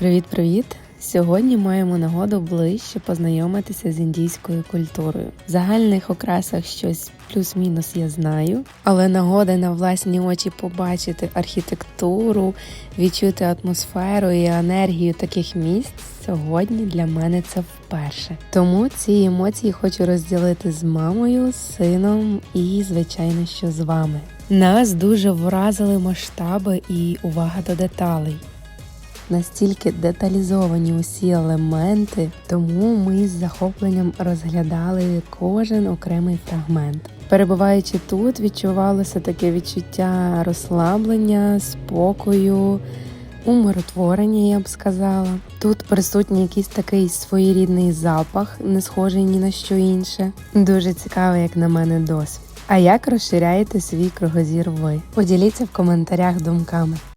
Привіт-привіт! Сьогодні маємо нагоду ближче познайомитися з індійською культурою. В загальних окрасах щось плюс-мінус я знаю, але нагода на власні очі побачити архітектуру, відчути атмосферу і енергію таких місць сьогодні для мене це вперше. Тому ці емоції хочу розділити з мамою, сином і, звичайно, що з вами. Нас дуже вразили масштаби і увага до деталей настільки деталізовані усі елементи, тому ми з захопленням розглядали кожен окремий фрагмент. Перебуваючи тут, відчувалося таке відчуття розслаблення, спокою. Умиротворення, я б сказала. Тут присутній якийсь такий своєрідний запах, не схожий ні на що інше. Дуже цікавий, як на мене, досвід. А як розширяєте свій кругозір ви? Поділіться в коментарях думками.